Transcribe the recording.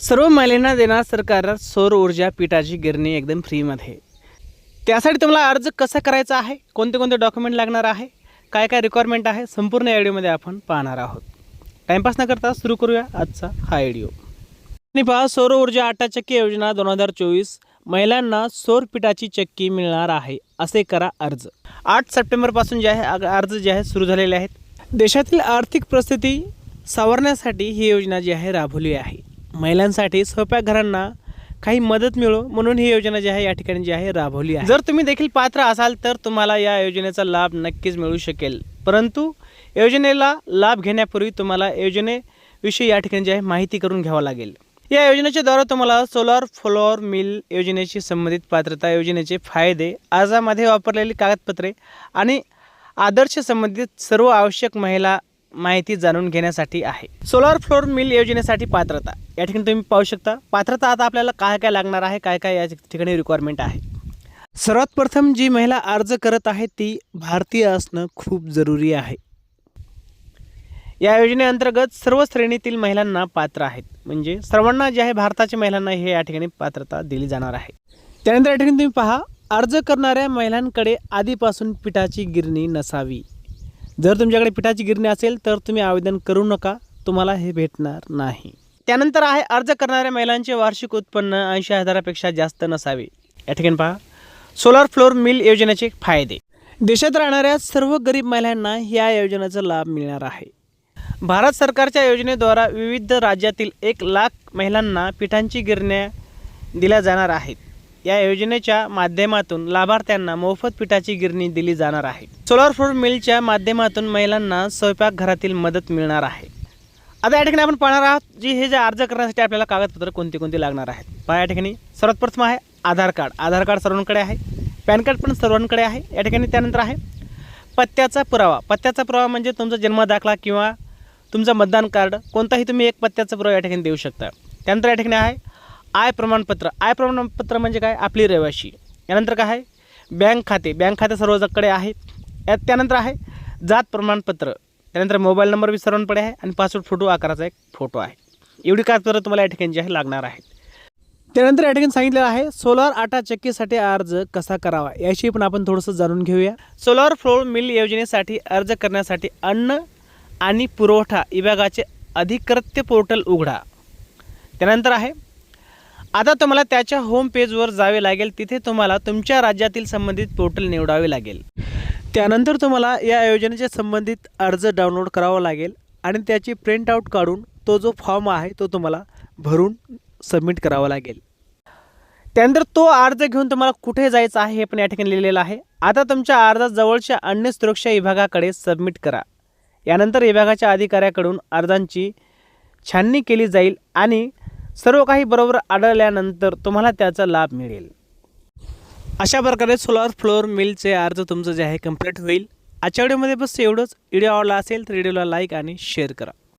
सर्व महिलांना देणार सरकार सौर ऊर्जा पिठाची गिरणी एकदम फ्रीमध्ये. त्यासाठी तुम्हाला अर्ज कसा करायचा आहे? कोणते कोणते डॉक्युमेंट लागणार आहे? काय काय रिक्वायरमेंट आहे? संपूर्ण या व्हिडिओमध्ये आपण पाहणार आहोत. टाईमपास न करता सुरू करूया आजचा हा व्हिडिओ आणि पहा सौर ऊर्जा आटा चक्की योजना दोन हजार चोवीस महिलांना सौर पिठाची चक्की मिळणार आहे. असे करा अर्ज. आठ सप्टेंबरपासून जे आहे अर्ज जे आहे सुरू झालेले आहेत. देशातील आर्थिक परिस्थिती सावरण्यासाठी ही योजना जी आहे राबवली आहे. महिलांसाठी स्वयंपाकघरांना काही मदत मिळो म्हणून ही योजना जी आहे या ठिकाणी जी आहे राबवली आहे. जर तुम्ही देखील पात्र असाल तर तुम्हाला या योजनेचा लाभ नक्कीच मिळू शकेल. परंतु योजनेला लाभ घेण्यापूर्वी तुम्हाला योजनेविषयी या ठिकाणी जी आहे माहिती करून घ्यावं लागेल. या योजनेच्याद्वारे तुम्हाला सोलार फ्लोअर मिल योजनेशी संबंधित पात्रता योजनेचे फायदे अर्जामध्ये वापरलेली कागदपत्रे आणि आदर्श संबंधित सर्व आवश्यक महिला माहिती जाणून घेण्यासाठी आहे. सोलार फ्लोअर मिल योजनेसाठी पात्रता. या ठिकाणी तुम्ही पाहू शकता. पात्रता आता आपल्याला काय काय लागणार आहे काय काय या ठिकाणी रिक्वायरमेंट आहे. सर्वात प्रथम जी महिला अर्ज करत आहे ती भारतीय असणं खूप जरुरी आहे. या योजनेअंतर्गत सर्व श्रेणीतील महिलांना पात्र आहेत. म्हणजे सर्वांना जे आहे भारताच्या महिलांना हे या ठिकाणी पात्रता दिली जाणार आहे. त्यानंतर या ठिकाणी तुम्ही पहा अर्ज करणाऱ्या महिलांकडे आधीपासून पिठाची गिरणी नसावी. जर तुमच्याकडे पिठाची गिरणी असेल तर तुम्ही आवेदन करू नका. तुम्हाला हे भेटणार नाही. त्यानंतर आहे अर्ज करणाऱ्या महिलांचे वार्षिक उत्पन्न ऐंशी हजारापेक्षा जास्त नसावे. या ठिकाणी पहा. सोलार फ्लोअर मिल योजनेचे फायदे. देशात राहणाऱ्या सर्व गरीब महिलांना या योजनेचा लाभ मिळणार आहे. भारत सरकारच्या योजनेद्वारा विविध राज्यातील एक लाख महिलांना पिठांची गिरण्या दिल्या जाणार आहेत. या योजनेच्या माध्यमातून लाभार्थ्यांना मोफत पिठाची गिरणी दिली जाणार आहे. सोलार फ्लोर मिलच्या माध्यमातून महिलांना स्वयंपाकघरातील मदत मिळणार आहे. आता या ठिकाणी आपण पाहणार आहोत जी हे जे अर्ज करण्यासाठी आपल्याला कागदपत्र कोणती कोणती लागणार आहेत. पहा या ठिकाणी. सर्वात प्रथम आहे आधार कार्ड. आधार कार्ड सर्वांकडे आहे. पॅन कार्ड पण सर्वांकडे आहे. या ठिकाणी त्यानंतर आहे पत्त्याचा पुरावा. पत्त्याचा पुरावा म्हणजे तुमचा जन्म दाखला किंवा तुमचं मतदान कार्ड. कोणताही तुम्ही एक पत्त्याचा पुरावा या ठिकाणी देऊ शकता. त्यानंतर या ठिकाणी आहे आय प्रमाणपत्र. आय प्रमाणपत्र म्हणजे काय? आपली रहिवाशी. यानंतर काय आहे? बँक खाते. बँक खाते सर्वजकडे आहे. यात त्यानंतर आहे जात प्रमाणपत्र. त्यानंतर मोबाईल नंबर बी सर्वांकडे आहे आणि पासपोर्ट फोटो आकाराचा एक फोटो आहे. एवढी कागदपत्र तुम्हाला या ठिकाणी जी आहे लागणार आहेत. त्यानंतर या ठिकाणी सांगितलेलं आहे सोलार आटा चक्कीसाठी अर्ज कसा करावा? याशी पण आपण थोडंसं जाणून घेऊया. सोलार फ्लोर मिल योजनेसाठी अर्ज करण्यासाठी अन्न आणि पुरवठा विभागाचे अधिकृत्य पोर्टल उघडा. त्यानंतर आहे आता तुम्हाला त्याच्या होम पेजवर जावे लागेल. तिथे तुम्हाला तुमच्या राज्यातील संबंधित पोर्टल निवडावे लागेल. त्यानंतर तुम्हाला या योजनेचे संबंधित अर्ज डाउनलोड करावा लागेल आणि त्याची प्रिंटआउट काढून तो जो फॉर्म आहे तो तुम्हाला भरून सबमिट करावा लागेल. त्यानंतर तो अर्ज घेऊन तुम्हाला कुठे जायचं आहे हे पण या ठिकाणी लिहिलेलं आहे. आता तुमच्या अर्जात जवळच्या अन्य सुरक्षा विभागाकडे सबमिट करा. यानंतर विभागाच्या अधिकाऱ्याकडून अर्जांची छाननी केली जाईल आणि सर्व काही बरोबर आढळल्यानंतर तुम्हाला त्याचा लाभ मिळेल. अशा प्रकारे सोलार फ्लोअर मिलचे अर्ज तुमचं जे आहे कंप्लीट होईल. आजच्या व्हिडिओमध्ये बस एवढंच. व्हिडिओ आवडला असेल तर व्हिडिओला लाईक आणि शेअर करा.